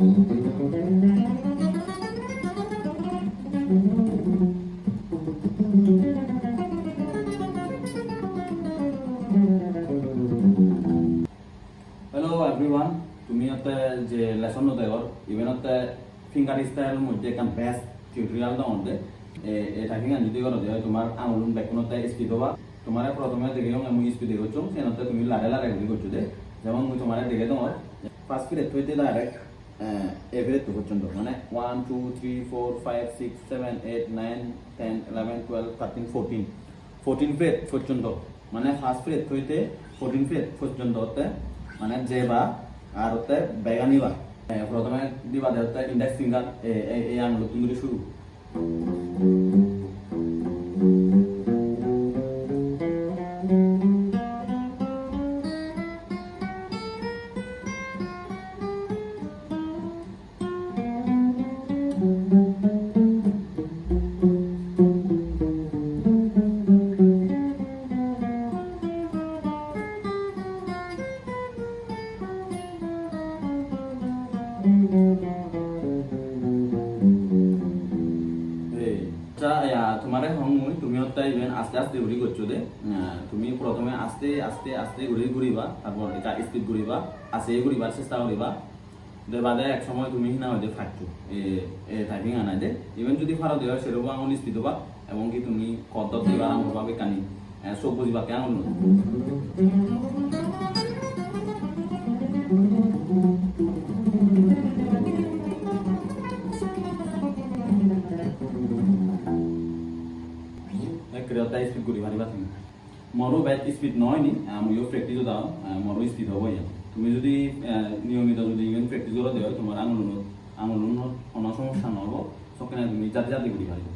যে লেসন দেওয়ার even finger স্টাইলের মধ্যে একটা বেস্ট টিউটোরিয়াল দেওয়ার দে এটা ফিঙ্গার যদি করো দেয় তোমার আঙুলুন বেকুনতে স্পিড হওয়া। তোমার প্রথমে দেখে আমি স্পিড করছ সেনতে তুমি লাড়ে লাড়ে করছ দে। যেমন মুই তোমার দেখে দেওয়ার ফার্স্ট ফিরে থইতে ডাইরেক্ট এভারেজ তো পর্যন্ত। মানে one two three four five six seven eight nine ten eleven twelve thirteen fourteen fourteen Fred পর্যন্ত। মানে ফার্স্ট ফ্রেড হইতে ফোরটিন ফ্রেড পর্যন্ত হতে মানে যে বা আর হতে বেগানি বা প্রথমে দিবা হতে ইন্ডেক্স ফিঙ্গার এই আঙুল তুমি শুরু? তোমার এখন মুই তুমি হত্যা ইভেন আস্তে আস্তে ঘুরি করছ দে। তুমি প্রথমে আস্তে আস্তে আস্তে ঘুরি ঘুরিবা তারপর এটা স্পিড ঘুরিবা আস্তে ঘুরিবার চেষ্টা করিবা। দে বাদে এক সময় তুমি হিনা হইতে ফাটছো। এ টাইপিং আনাই দে। ইভেন যদি ফারা দেওয়া সেরকম আঙুল স্পিড হবা এবং কি তুমি কদ্দত দিবা আঙুল পাবে কানি চোখ বুঝিবা কে নয়। ক্রিয়াটা স্পিড করি পারিবা তুমি মোৰো বেট স্পিড নহয় নি ময়ো প্ৰেক্টিছো যাওঁ মোৰো স্পিড হ'ব ইয়াত তুমি যদি নিয়মিত যদি ইভেন প্ৰেক্টিছ কৰা দিয়া তোমাৰ আঙুলত কোনো সমস্যা নহ'ব চকিনা তুমি জাতি জাতি কৰি পাৰিব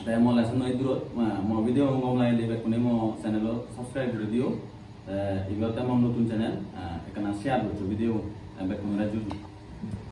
এতিয়া মই লেচন এই দূৰত মই ভিডিঅ' গম লাগিলে কোনে মই চেনেলত ছাবস্ক্ৰাইব কৰি দিওঁ এইবাৰতে মই নতুন চেনেল সেইকাৰণে শ্বেয়াৰ কৰিছোঁ ভিডিঅ' বা কোনে ৰাজ্য